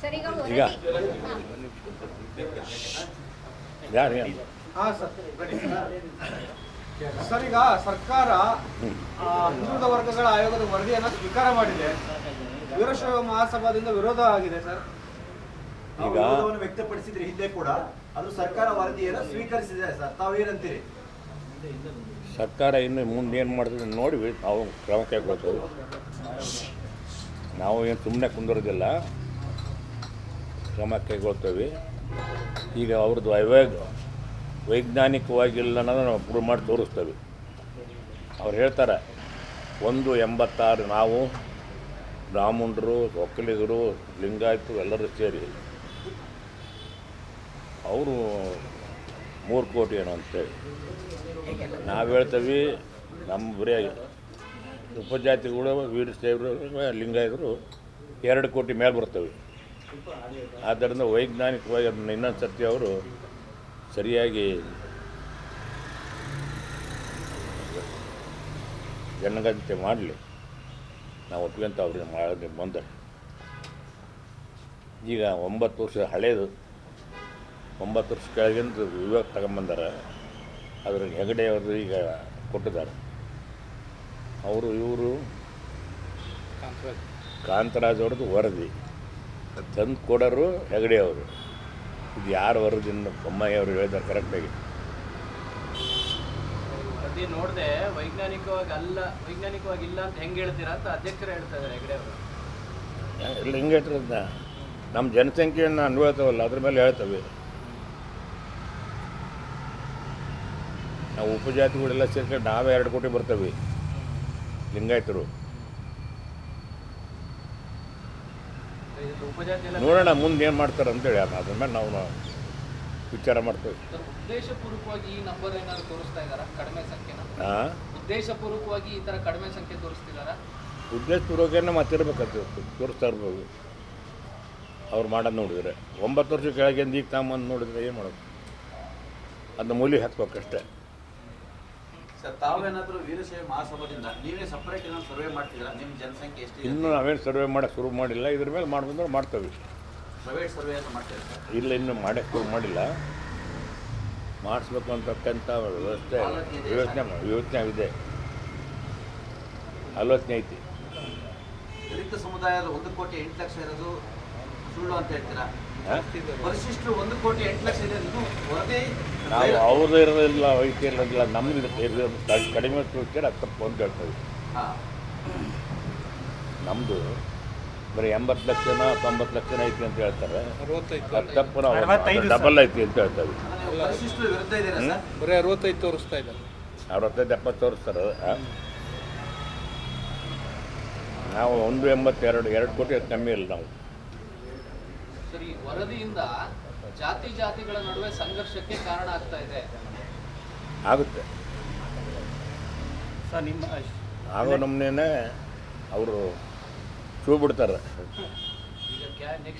Sir ಈಗ. ಯಾರು sir ಈಗ ಸರ್ಕಾರ ಹಿಂದುಳಿದ ವರ್ಗಗಳ ಆಯೋಗದ ವರದಿಯನ್ನು ಸ್ವೀಕಾರ ಮಾಡಿದೆ. ವೀರಶೈವ ಮಹಾಸಭಾದಿಂದ ವಿರೋಧ ಆಗಿದೆ ಸರ್. ಈಗ ವ್ಯಕ್ತಪಡಿಸಿದ್ರೆ ಹಿಂದೆ ಕೂಡ ಅದು ಸರ್ಕಾರ ವರದಿಯನ್ನು ಸ್ವೀಕರಿಸಿದೆ ಸರ್. ತಾವೇನಂತೀರಿ ಸರ್ಕಾರ ಇನ್ನು ಮುಂದೆ ಏನು ಮಾಡ್ತದೆ ನೋಡಿ ನಾವು ಕ್ರಮ ಕೈಗೊಳ್ತೇವೆ. ನಾವು ಏನು ಸುಮ್ಮನೆ ಕುಂದಿರೋದಿಲ್ಲ. ಕ್ರಮ ಕೈಗೊಳ್ತೇವೆ. ಈಗ ಅವ್ರದ್ದು ವೈವೇಗ್ ವೈಜ್ಞಾನಿಕವಾಗಿಲ್ಲ ಅನ್ನೋದನ್ನ ನಾವು ಪ್ರೂವ್ ಮಾಡಿ ತೋರಿಸ್ತೇವೆ. ಅವ್ರು ಹೇಳ್ತಾರೆ, ಒಂದು ಎಂಬತ್ತಾರು ನಾವು ಬ್ರಾಹ್ಮಣರು, ಒಕ್ಕಲಿಗರು ಲಿಂಗಾಯಿತು ಎಲ್ಲರೂ ಸೇರಿ. ಅವರು ಮೂರು ಕೋಟಿ ಏನೋ ಅಂತೇಳಿ. ನಾವು ಹೇಳ್ತೇವೆ ನಮ್ಮ ಬರೀ ಉಪಜಾತಿಗಳು ವೀರಶೈವರು ಲಿಂಗಾಯತರು ಎರಡು ಕೋಟಿ ಮೇಲೆ ಬರ್ತವೆ. ಆದ್ದರಿಂದ ವೈಜ್ಞಾನಿಕವಾಗಿ ಅದನ್ನು ಇನ್ನೊಂದು ಸರ್ತಿ ಅವರು ಸರಿಯಾಗಿ ಜನಗಂತೆ ಮಾಡಲಿ. ನಾವು ಒಪ್ಕೊಂತ ಅವ್ರಿಗೆ ಮಾಡಿ ಬಂದರೆ. ಈಗ ಒಂಬತ್ತು ವರ್ಷ ಹಳೇದು. ಒಂಬತ್ತು ವರ್ಷ ಕೆಳಗಿಂದ ವಿವೇಕ ತಗೊಂಬಂದಾರ. ಅದ್ರ ಹೆಗಡೆ ಅವರು ಈಗ ಕೊಟ್ಟಿದ್ದಾರೆ. ಅವರು ಇವರು ಕಾಂತರಾಜ್ ಅವ್ರದ್ದು ವರದಿ. ತಂದು ಕೊಡೋರು ಹೆಗಡೆ ಅವರು. ಇದು ಯಾರು ವರದಿ ಬೊಮ್ಮಾಯಿ ಅವರು ಹೇಳಿದ್ದಾರೆ ಕರೆಕ್ಟಾಗಿ ವರದಿ ನೋಡದೆ ವೈಜ್ಞಾನಿಕವಾಗಿ ಅಲ್ಲ ವೈಜ್ಞಾನಿಕವಾಗಿ ಇಲ್ಲ ಅಂತ ಹೆಂಗೆ ಹೇಳ್ತೀರಾ ಅಂತ ಅಧ್ಯಕ್ಷರು ಹೇಳ್ತಾ ಇದ್ದಾರೆ ಹೆಗಡೆ ಅವರು. ಇಲ್ಲ ಹಿಂಗೆ ಹೇಳ್ತಿರೋದ್ನ ನಮ್ಮ ಜನಸಂಖ್ಯೆಯನ್ನು ಅನ್ವಯತವಲ್ಲ ಅದ್ರ ಮೇಲೆ ಹೇಳ್ತವೆ. ನಾವು ಉಪಜಾತಿಗಳೆಲ್ಲ ಸೇರ್ಕೊಂಡು ನಾವೇ ಎರಡು ಕೋಟಿ ಬರ್ತೇವೆ. ಲಿಂಗಾಯತರು. ನೋಡೋಣ ಮುಂದೆ ಏನು ಮಾಡ್ತಾರೆ ಅಂತೇಳಿ ಅದು ಅದ್ರ ಮೇಲೆ ನಾವು ವಿಚಾರ ಮಾಡ್ತೇವೆ. ಉದ್ದೇಶಪೂರ್ವಕವಾಗಿ ಈ ನಂಬರ್ ಏನಾದ್ರು ತೋರಿಸ್ತಾ ಇದ್ದಾರಾ? ಕಡಿಮೆ ಸಂಖ್ಯೆನ? ಹಾಂ ಉದ್ದೇಶಪೂರ್ವಕವಾಗಿ ಈ ತರ ಕಡಿಮೆ ಸಂಖ್ಯೆ ಉದ್ದೇಶಪೂರ್ವಕನೇ ತೋರಿಸ್ತಾ ಇರ್ಬೋದು. ಅವ್ರು ಮಾಡೋದು ನೋಡಿದ್ರೆ. ಒಂಬತ್ತು ವರ್ಷ ಕೆಳಗಿಂದ ಈಗ ತಾಂಬಂದು ನೋಡಿದ್ರೆ ಏನು ಮಾಡೋದು? ಅದನ್ನ ಮೂಲಿ ಹಾಕ್ಬೇಕಷ್ಟೇ ಸರ್ ತಾವೇನಾದ್ರೂ ವೀರಶೈವ ಮಹಾಸಭಾದಿಂದ ನೀವೇ ಸಪ್ರೇಟ್ ಏನೋ ಸರ್ವೆ ಮಾಡ್ತಿದ್ದೀರಾ? ನಿಮ್ಮ ಜನಸಂಖ್ಯೆ ಎಷ್ಟು ಇನ್ನೂ ನಾವೇನು ಸರ್ವೆ ಮಾಡೋಕ್ಕೆ ಶುರು ಮಾಡಿಲ್ಲ. ಇದ್ರ ಮೇಲೆ ಮಾಡ್ಬಂದ್ರೆ ಮಾಡ್ತೇವೆ. ಪ್ರೈವೇಟ್ ಸರ್ವೆ ಅಂತ ಮಾಡ್ತೀರಾ ಸರ್? ಇಲ್ಲ ಇನ್ನೂ ಮಾಡೋಕ್ಕೆ ಶುರು ಮಾಡಿಲ್ಲ. ಮಾಡಿಸ್ಬೇಕು ಅಂತಕ್ಕಂಥ ವ್ಯವಸ್ಥೆ ಯೋಚನೆ ಯೋಚನೆ ಇದೆ. ಆಲೋಚನೆ ಐತಿ. ದಲಿತ ಸಮುದಾಯದ ಒಂದು ಕೋಟಿ ಎಂಟು ಲಕ್ಷ ಇರೋದು ಸುಳ್ಳು ಅಂತ ಹೇಳ್ತೀರಾ? ಹಾ? ಪರಿಶಿಷ್ಟರು ಒಂದು ಕೋಟಿ ಎಂಟು ಲಕ್ಷ ಇದೆ ಇದು ವರದಿ ನಾವು ಅವ್ರದ್ದು ಇರೋದಿಲ್ಲ ವೈದ್ಯ ಇರೋದಿಲ್ಲ ನಮ್ದು ಇರೋದು ಕಡಿಮೆ ಕೇಳಿ ಅದು ತಪ್ಪು ಅಂತ ಹೇಳ್ತೇವೆ ಹಾ. ನಮ್ಮದು ಬರೀ ಎಂಬತ್ತು ಲಕ್ಷನ ತೊಂಬತ್ತು ಲಕ್ಷನ ಐತಿ ಅಂತ ಹೇಳ್ತಾರೆ. ಅದು ತಪ್ಪು ನಾವು ಡಬಲ್ ಐತಿ ಅಂತ ಹೇಳ್ತಾರೆ. ಬರೀ ಅರವತ್ತೈದು ತೋರಿಸ್ತಾ ಇದ್ದಾರೆ. ಅರವತ್ತೈದು ಎಪ್ಪತ್ತು ತೋರಿಸ್ತಾರೆ. ನಾವು ಒಂದು ಎಂಬತ್ತೆರಡು ಎರಡು ಕೋಟಿ ಕಮ್ಮಿ ಇಲ್ಲ ನಾವು. ಸರ್ ಈ ವರದಿಯಿಂದ ಜಾತಿ ಜಾತಿಗಳ ನಡುವೆ ಸಂಘರ್ಷಕ್ಕೆ ಕಾರಣ ಆಗ್ತಾ ಇದೆ. ಆಗುತ್ತೆ. ಸರ್ ನಿಮ್ಮ ಆಗೋ ನಮ್ಮನೇ ಅವರು ಶೂ ಬಿಡ್ತಾರೆ. ಈಗ ನೆಕ್ಸ್ಟ್